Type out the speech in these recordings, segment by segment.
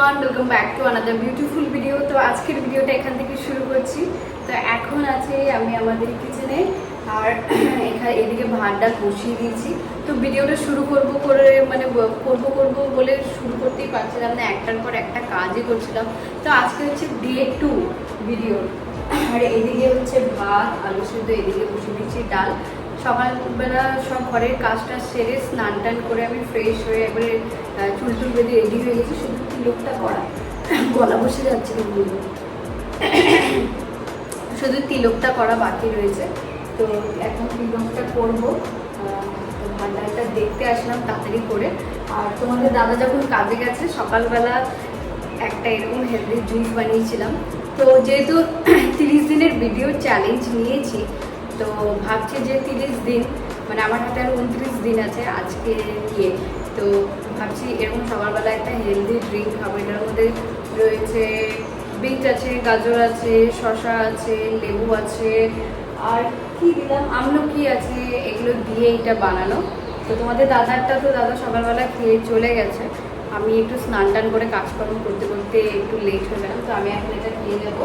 Everyone welcome back to another beautiful video তো আজকের ভিডিওটা এখান থেকে শুরু করছি। তো এখন আছে আমি আমাদের কিচেনে আর এখানে এদিকে ভাত ডাল বসিয়ে দিয়েছি। তো ভিডিওটা শুরু করব করে মানে করব করব বলে শুরু করতেই পারছিলাম না। একটার পর একটা কাজই করছিলাম। তো আজকে হচ্ছে ডে টু ভিডিও আর এদিকে হচ্ছে ভাত, আলু সেদ্ধ, এদিকে বসিয়ে দিচ্ছি ডাল। সকালবেলা সব ঘরের কাজটা সেরে স্নান টান করে আমি ফ্রেশ হয়ে একবারে চুল টুল বেঁধে রেডি হয়ে গেছি, শুধু তিলকটা করা গলা বসে যাচ্ছে কি বলব শুধু তিলকটা করা বাকি রয়েছে। তো এখন তিলকটা করব। ভান্ডারটা দেখতে আসলাম তাড়াতাড়ি করে। আর তোমাদের দাদা যখন কাজে গেছে, সকালবেলা একটা এরকম হেলদি জুস বানিয়েছিলাম। তো যেহেতু তিরিশ দিনের ভিডিও চ্যালেঞ্জ নিয়েছি তো ভাবছি যে তিরিশ দিন মানে আমার হাতে আর উনত্রিশ দিন আছে আজকে গিয়ে। তো ভাবছি এরকম সকালবেলা একটা হেলদি ড্রিঙ্ক খাব। এটার মধ্যে রয়েছে বিট আছে, গাজর আছে, শসা আছে, লেবু আছে, আর কি দিলাম? আমলকি আছে, এগুলো দিয়ে এটা বানানো। তো তোমাদের দাদারটা তো দাদা সকালবেলা খেয়ে চলে গেছে। আমি একটু স্নান টান করে কাজকর্ম করতে করতে একটু লেট হয়ে গেলাম, তো আমি এখন এটা খেয়ে নেব।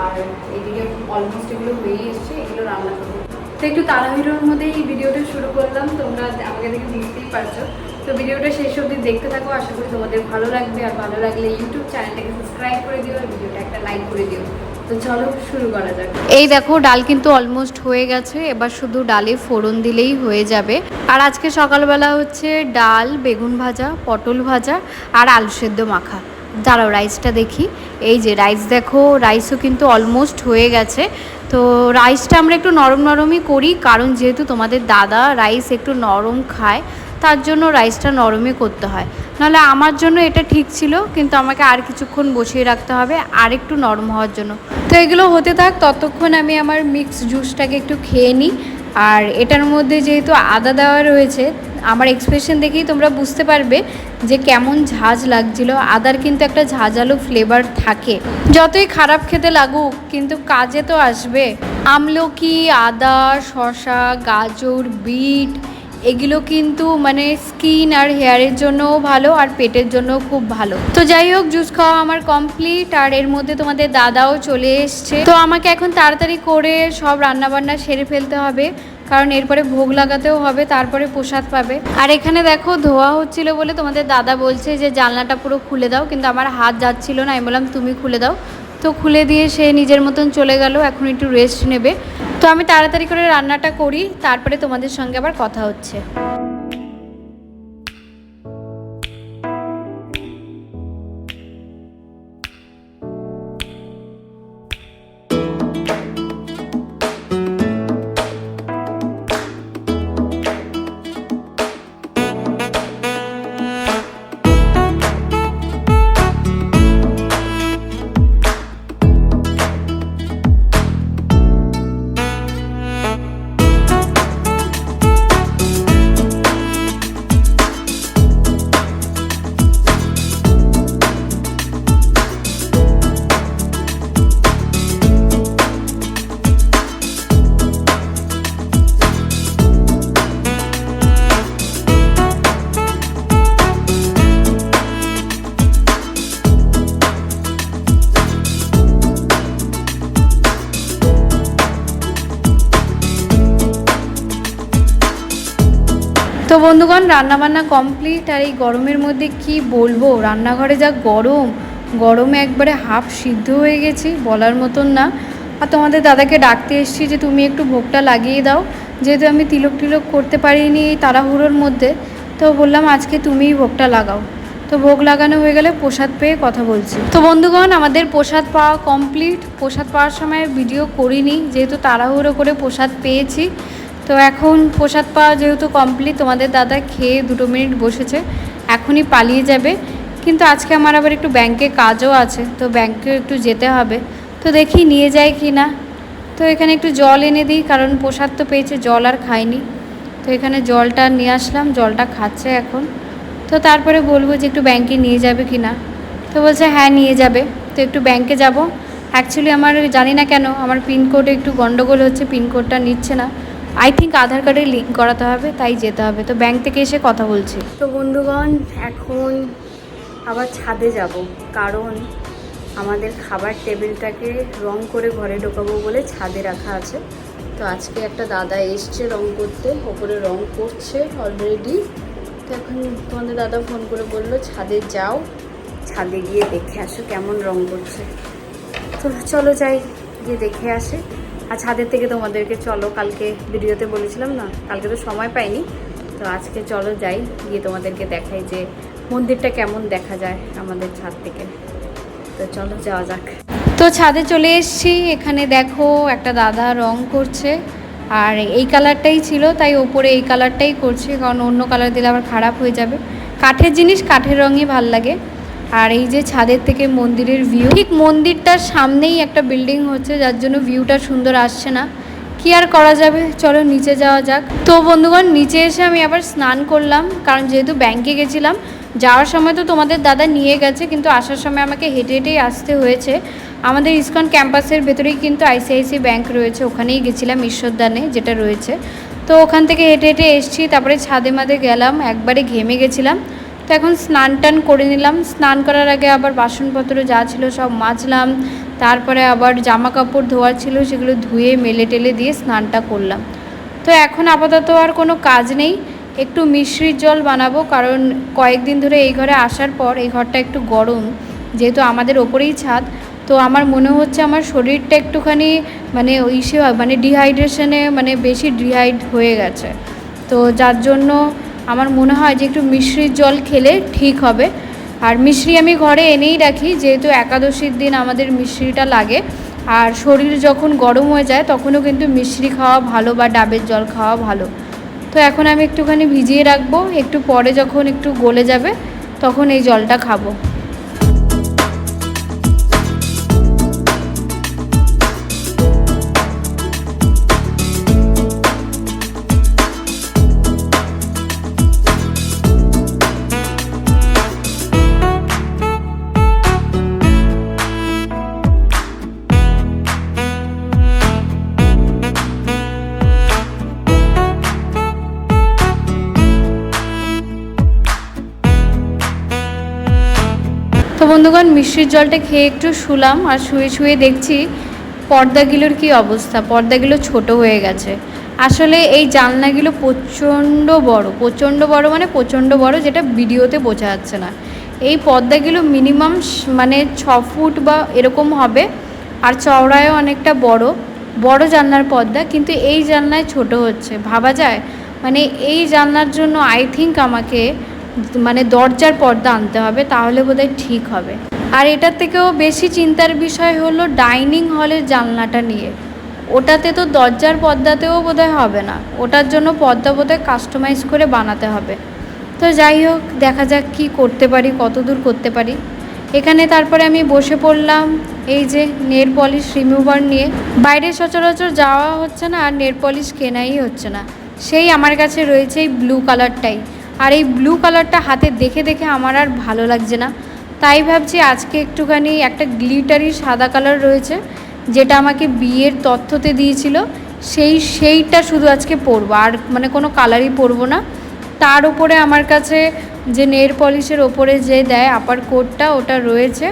আর এদিকে অলমোস্ট এগুলো হয়ে এসছে, এগুলো রান্না করব। তো একটু তাড়াহুড়োর মধ্যেই এই ভিডিওটা শুরু করলাম, তোমরা আমাকে দেখে বুঝতেই পারছ। তো ভিডিওটা শেষ অবধি দেখতে থাকো, আশা করি তোমাদের ভালো লাগবে, আর ভালো লাগলে ইউটিউব চ্যানেলটাকে সাবস্ক্রাইব করে দিও, আর ভিডিওটা একটা লাইক করে দিও। এই দেখো, ডাল কিন্তু অলমোস্ট হয়ে গেছে, এবার শুধু ডালে ফোড়ন দিলেই হয়ে যাবে। আর আজকে সকালবেলা হচ্ছে ডাল, বেগুন ভাজা, পটল ভাজা, আর আলু সেদ্ধ মাখা। দাঁড়াও রাইসটা দেখি। এই যে রাইস দেখো রাইসও কিন্তু অলমোস্ট হয়ে গেছে। তো রাইসটা আমরা একটু নরম নরমই করি, কারণ যেহেতু তোমাদের দাদা রাইস একটু নরম খায়, তার জন্য রাইসটা নরমই করতে হয়। নাহলে আমার জন্য এটা ঠিক ছিল, কিন্তু আমাকে আর কিছুক্ষণ বসিয়ে রাখতে হবে, আর একটু নরম হওয়ার জন্য। তো এগুলো হতে থাক, ততক্ষণ আমি আমার মিক্স জুসটাকে একটু খেয়ে নিই। আর এটার মধ্যে যেহেতু আদা দেওয়া রয়েছে আমার এক্সপ্রেশন দেখেই তোমরা বুঝতে পারবে যে কেমন ঝাঁজ লাগছিল। আদার কিন্তু একটা ঝাঁঝালো ফ্লেভার থাকে। যতই খারাপ খেতে লাগুক, কিন্তু কাজে তো আসবে। আমলকি, আদা, শসা, গাজর, বিট, এগুলো কিন্তু মানে স্কিন আর হেয়ারের জন্যও ভালো আর পেটের জন্যও খুব ভালো। তো যাই হোক জুস খাওয়া আমার কমপ্লিট আর এর মধ্যে তোমাদের দাদাও চলে এসছে। তো আমাকে এখন তাড়াতাড়ি করে সব রান্নাবান্না সেরে ফেলতে হবে। কারণ এরপরে ভোগ লাগাতেও হবে, তারপরে প্রসাদ পাবে। আর এখানে দেখো, ধোয়া হচ্ছিল বলে তোমাদের দাদা বলছে যে জানলাটা পুরো খুলে দাও, কিন্তু আমার হাত যাচ্ছিল না, আমি বললাম, তুমি খুলে দাও। তো খুলে দিয়ে সে নিজের মতন চলে গেল, এখন একটু রেস্ট নেবে। তো আমি তাড়াতাড়ি করে রান্নাটা করি, তারপরে তোমাদের সঙ্গে আবার কথা হচ্ছে। তো বন্ধুগণ, রান্নাবান্না কমপ্লিট আর এই গরমের মধ্যে কি বলব? রান্নাঘরে যা গরম, গরমে একবারে হাফ সিদ্ধ হয়ে গেছি, বলার মতন না। আর তোমাদের দাদাকে ডাকতে এসেছি যে তুমি একটু ভোগটা লাগিয়ে দাও। যেহেতু আমি তিলক টিলক করতে পারিনি এই তাড়াহুড়োর মধ্যে, তো বললাম আজকে তুমিই ভোগটা লাগাও। তো ভোগ লাগানো হয়ে গেলে প্রসাদ পেয়ে কথা বলছি। তো বন্ধুগণ, আমাদের প্রসাদ পাওয়া কমপ্লিট প্রসাদ পাওয়ার সময় ভিডিও করিনি, যেহেতু তাড়াহুড়ো করে প্রসাদ পেয়েছি। তো এখন প্রসাদ পাওয়া যেহেতু কমপ্লিট তোমাদের দাদা খেয়ে দুটো মিনিট বসেছে, এখনই পালিয়ে যাবে। কিন্তু আজকে আমার আবার একটু ব্যাংকে কাজও আছে, তো ব্যাংকে একটু যেতে হবে। তো দেখি নিয়ে যায় কি না। তো এখানে একটু জল এনে দিই, কারণ প্রসাদ তো পেয়েছে, জল আর খাইনি। তো এখানে জলটা নিয়ে আসলাম, জলটা খাচ্ছে এখন। তো তারপরে বলব যে একটু ব্যাংকে নিয়ে যাবে কি না। তো বলছে হ্যাঁ নিয়ে যাবে। তো একটু ব্যাংকে যাব। অ্যাকচুয়ালি আমার জানি না কেন, আমার পিনকোডে একটু গন্ডগোল হচ্ছে পিনকোডটা নিচ্ছে না। আই থিঙ্ক আধার কার্ডে লিঙ্ক করাতে হবে, তাই যেতে হবে। তো ব্যাংক থেকে এসে কথা বলছি। তো বন্ধুগণ, এখন আবার ছাদে যাব, কারণ আমাদের খাবার টেবিলটাকে রং করে ঘরে ঢোকাবো বলে ছাদে রাখা আছে। তো আজকে একটা দাদা এসছে রং করতে, ওপরে রং করছে অলরেডি তো এখন তোমাদের দাদা ফোন করে বলল, ছাদে যাও, ছাদে গিয়ে দেখে আসো কেমন রং করছে। তো চলো যাই, গিয়ে দেখে আসি। আর ছাদের থেকে তোমাদেরকে চলো, কালকে ভিডিওতে বলেছিলাম না, কালকে তো সময় পাইনি। তো আজকে চলো যাই, গিয়ে তোমাদেরকে দেখাই যে মন্দিরটা কেমন দেখা যায় আমাদের ছাদ থেকে। তো চলো যাওয়া যাক। তো ছাদে চলে এসেছি, এখানে দেখো একটা দাদা রং করছে, আর এই কালারটাই ছিল, তাই ওপরে এই কালারটাই করছে, কারণ অন্য কালার দিলে আবার খারাপ হয়ে যাবে। কাঠের জিনিস কাঠের রঙই ভালো লাগে। আর এই যে ছাদের থেকে মন্দিরের ভিউ ঠিক মন্দিরটার সামনেই একটা বিল্ডিং হচ্ছে, যার জন্য ভিউটা সুন্দর আসছে না। কি আর করা যাবে? চলো নিচে যাওয়া যাক। তো বন্ধুগণ, নিচে এসে আমি আবার স্নান করলাম, কারণ যেহেতু ব্যাংকে গেছিলাম, যাওয়ার সময় তো তোমাদের দাদা নিয়ে গেছে, কিন্তু আসার সময় আমাকে হেঁটে হেঁটেই আসতে হয়েছে। আমাদের ইসকন ক্যাম্পাসের ভেতরেই কিন্তু আইসিআইসি ব্যাংক রয়েছে, ওখানেই গেছিলাম ঈশ্বরদানে, যেটা রয়েছে। তো ওখান থেকে হেঁটে হেঁটে এসছি, তারপরে ছাদে মাদে গেলাম, একবারে ঘেমে গেছিলাম। এখন স্নান টান করে নিলাম। স্নান করার আগে আবার বাসনপত্র যা ছিল সব মাজলাম। তারপরে আবার জামা কাপড় ধোয়ার ছিল, সেগুলো ধুয়ে, মেলে টেলে দিয়ে স্নানটা করলাম। তো এখন আপাতত আর কোনো কাজ নেই। একটু মিশ্রির জল বানাবো, কারণ কয়েকদিন ধরে এই ঘরে আসার পর এই ঘরটা একটু গরম, যেহেতু আমাদের ওপরেই ছাদ। তো আমার মনে হচ্ছে আমার শরীরটা একটুখানি মানে ইসে মানে ডিহাইড্রেশনে মানে বেশি ডিহাইড হয়ে গেছে। তো যার জন্য আমার মনে হয় যে একটু মিশ্রির জল খেলে ঠিক হবে। আর মিশ্রি আমি ঘরে এনেই রাখি, যেহেতু একাদশীর দিন আমাদের মিশ্রিটা লাগে। আর শরীর যখন গরম হয়ে যায়, তখনও কিন্তু মিশ্রি খাওয়া ভালো বা ডাবের জল খাওয়া ভালো। তো এখন আমি একটুখানি ভিজিয়ে রাখব, একটু পরে যখন একটু গলে যাবে, তখন এই জলটা খাব। বন্ধুগণ, মিষ্টির জলটা খেয়ে একটু শুলাম আর শুয়ে শুয়ে দেখছি পর্দাগুলোর কি অবস্থা। পর্দাগুলো ছোট হয়ে গেছে। আসলে এই জানলাগুলো প্রচণ্ড বড়। প্রচণ্ড বড় মানে প্রচণ্ড বড় যেটা ভিডিওতে বোঝা যাচ্ছে না। এই পর্দাগুলো মিনিমাম মানে ছ ফুট বা এরকম হবে আর চওড়ায়ও অনেকটা বড়। বড় জানলার পর্দা কিন্তু এই জানলায় ছোট হচ্ছে। ভাবা যায়? মানে এই জানলার জন্য আই থিঙ্ক আমাকে মানে দরজার পর্দা আনতে হবে, তাহলে বোধহয় ঠিক হবে। আর এটার থেকেও বেশি চিন্তার বিষয় হলো ডাইনিং হলের জানলাটা নিয়ে। ওটাতে তো দরজার পর্দাতেও বোধহয় হবে না। ওটার জন্য পর্দা বোধহয় কাস্টমাইজ করে বানাতে হবে। তো যাই হোক, দেখা যাক কি করতে পারি কত দূর করতে পারি। এখানে তারপরে আমি বসে পড়লাম এই যে নেল পলিশ রিমুভার নিয়ে। বাইরে সচরাচর যাওয়া হচ্ছে না আর নেল পলিশ কেনাই হচ্ছে না। সেই আমার কাছে রয়েছে এই ব্লু কালারটাই আর এই ব্লু কালারটা হাতে দেখে দেখে আমার আর ভালো লাগছে না। তাই ভাবছি আজকে একটুখানি একটা গ্লিটারি সাদা কালার রয়েছে, যেটা আমাকে বিয়ের তথ্যতে দিয়েছিল। সেই, সেইটা শুধু আজকে পরবো, আর মানে কোনো কালারই পরবো না। তার উপরে আমার কাছে যে নেল পলিশের ওপরে যে দেয় আপার কোটটা ওটা রয়েছে,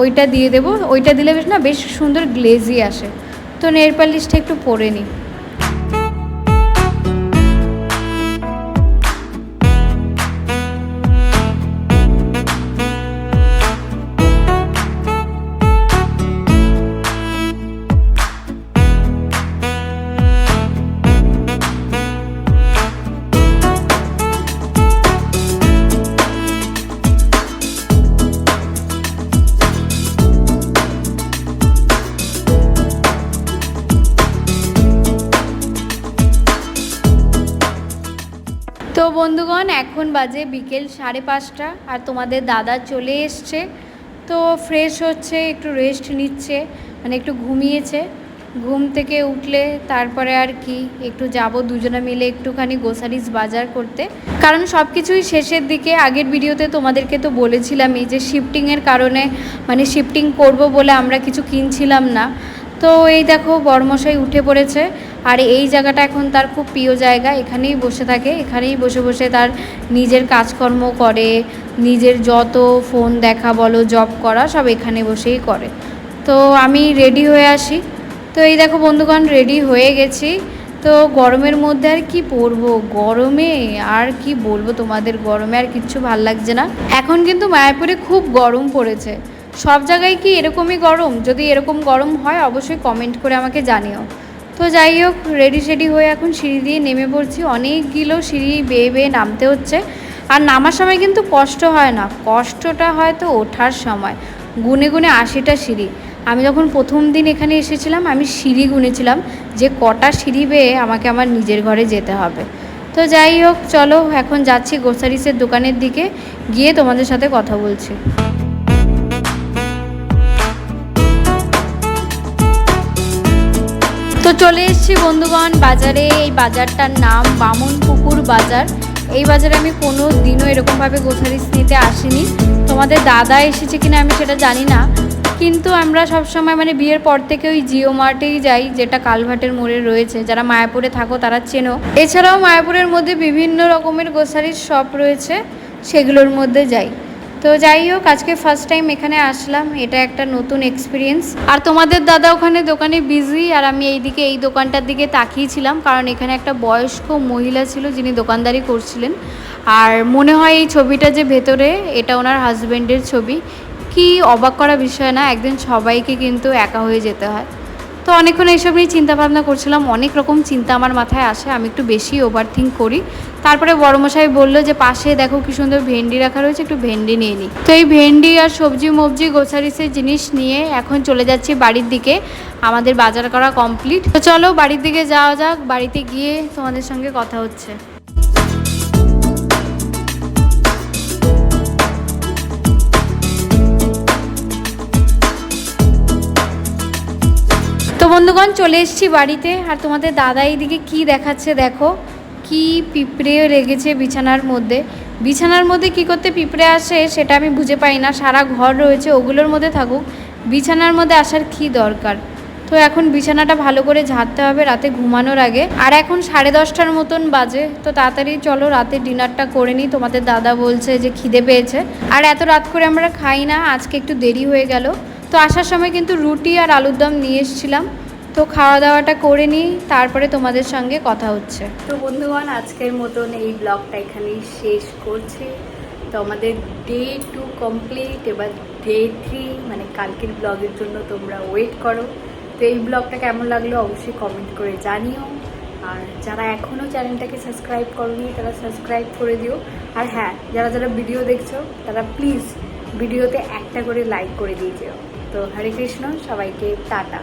ওইটা দিয়ে দেবো। ওইটা দিলে বেশ না, বেশ সুন্দর গ্লেজি আসে। তো নেল পলিশটা একটু পরে নিই। তো বন্ধুগণ, এখন বাজে বিকেল সাড়ে পাঁচটা আর তোমাদের দাদা চলে এসছে। তো ফ্রেশ হচ্ছে, একটু রেস্ট নিচ্ছে মানে একটু ঘুমিয়েছে। ঘুম থেকে উঠলে তারপরে আর কি, একটু যাব দুজনে মিলে একটুখানি গোসারিস বাজার করতে। কারণ সব কিছুই শেষের দিকে, আগের ভিডিওতে তোমাদেরকে তো বলেছিলামই যে শিফটিংয়ের কারণে মানে শিফটিং করব বলে আমরা কিছু কিনছিলাম না। তো এই দেখো বড়মশাই উঠে পড়েছে। আর এই জায়গাটা এখন তার খুব প্রিয় জায়গা, এখানেই বসে থাকে, এখানেই বসে বসে তার নিজের কাজকর্ম করে, নিজের যত ফোন দেখা বলো, জব করা, সব এখানে বসেই করে। তো আমি রেডি হয়ে আসি। তো এই দেখো বন্ধুগণ রেডি হয়ে গেছি। তো গরমের মধ্যে আর কি পরবো? গরমে আর কি বলব তোমাদের? গরমে আর কিচ্ছু ভালো লাগছে না। এখন কিন্তু মায়াপুরে খুব গরম পড়েছে। সব জায়গায় কি এরকমই গরম? যদি এরকম গরম হয়, অবশ্যই কমেন্ট করে আমাকে জানিও। তো যাই হোক রেডি সেডি হয়ে এখন সিঁড়ি দিয়ে নেমে পড়ছি। অনেকগুলো সিঁড়ি বেয়ে বেয়ে নামতে হচ্ছে। আর নামার সময় কিন্তু কষ্ট হয় না। কষ্টটা হয় তো ওঠার সময়। গুনে গুনে আশিটা সিঁড়ি। আমি যখন প্রথম দিন এখানে এসেছিলাম, আমি সিঁড়ি গুনেছিলাম। যে কটা সিঁড়ি বেয়ে আমাকে আমার নিজের ঘরে যেতে হবে। তো যাই হোক, চলো, এখন যাচ্ছি গ্রোসারিসের দোকানের দিকে। গিয়ে তোমাদের সাথে কথা বলছি। তো চলে এসেছি বন্ধুগণ বাজারে। এই বাজারটার নাম বামন পুকুর বাজার। এই বাজারে আমি কোনো দিনও এরকমভাবে গোসারিস নিতে আসিনি। তোমাদের দাদা এসেছে কিনা আমি সেটা জানি না। কিন্তু আমরা সবসময় মানে বিয়ের পর থেকে ওই জিও মার্টেই যাই, যেটা কালভাটের মোড়ে রয়েছে। যারা মায়াপুরে থাকো তারা চেনো। এছাড়াও মায়াপুরের মধ্যে বিভিন্ন রকমের গোসারির শপ রয়েছে, সেগুলোর মধ্যে যাই। তো যাই হোক, আজকে ফার্স্ট টাইম এখানে আসলাম। এটা একটা নতুন এক্সপিরিয়েন্স আর তোমাদের দাদা ওখানে দোকানে বিজি আর আমি এইদিকে, এই দোকানটার দিকে তাকিয়েছিলাম, কারণ এখানে একটা বয়স্ক মহিলা ছিল যিনি দোকানদারি করছিলেন। আর মনে হয় এই ছবিটা যে ভেতরে, এটা ওনার হাজব্যান্ডের ছবি। কি অবাক করা বিষয় না, একদিন সবাইকে কিন্তু একা হয়ে যেতে হয়। তো অনেকক্ষণ এইসব নিয়ে চিন্তা ভাবনা করছিলাম, অনেক রকম চিন্তা আমার মাথায় আসে, আমি একটু বেশি ওভার থিঙ্ক করি। তারপরে বড়মশাই বলল যে পাশে দেখো কি সুন্দর ভেন্ডি রাখা রয়েছে, একটু ভেন্ডি নিয়ে নিই তো এই ভেন্ডি আর সবজি মবজি গোছারিসের জিনিস নিয়ে এখন চলে যাচ্ছি বাড়ির দিকে। আমাদের বাজার করা কমপ্লিট তো চলো বাড়ির দিকে যাওয়া যাক, বাড়িতে গিয়ে তোমাদের সঙ্গে কথা হচ্ছে। তো বন্ধুগণ চলে এসেছি বাড়িতে, আর তোমাদের দাদা এইদিকে কি দেখাচ্ছে দেখো। কি পিঁপড়ে লেগেছে বিছানার মধ্যে? বিছানার মধ্যে কি করতে পিঁপড়ে আসে সেটা আমি বুঝে পাই না, সারা ঘর রয়েছে, ওগুলোর মধ্যে থাকুক। বিছানার মধ্যে আসার কি দরকার? তো এখন বিছানাটা ভালো করে ঝাড়তে হবে রাতে ঘুমানোর আগে। আর এখন সাড়ে দশটার মতন বাজে, তো তাড়াতাড়ি চলো রাতে ডিনারটা করে নিই। তোমাদের দাদা বলছে যে খিদে পেয়েছে। আর এত রাত করে আমরা খাই না, আজকে একটু দেরি হয়ে গেল। তো আসার সময় কিন্তু রুটি আর আলুর দম নিয়ে এসেছিলাম। তো খাওয়া দাওয়াটা করে নিই, তারপরে তোমাদের সঙ্গে কথা হচ্ছে। তো বন্ধুগণ, আজকের মতন এই ব্লগটা এখানেই শেষ করছি। তো আমাদের ডে টু কমপ্লিট এবার ডে থ্রি মানে কালকের ব্লগের জন্য তোমরা ওয়েট করো। তো এই ব্লগটা কেমন লাগল অবশ্যই কমেন্ট করে জানিও। আর যারা এখনও চ্যানেলটাকে সাবস্ক্রাইব করনি, তারা সাবস্ক্রাইব করে দিও। আর হ্যাঁ যারা যারা ভিডিও দেখছ, তারা প্লিজ ভিডিওতে একটা করে লাইক করে দিয়ে যেও। তো হরে কৃষ্ণ, সবাইকে টাটা।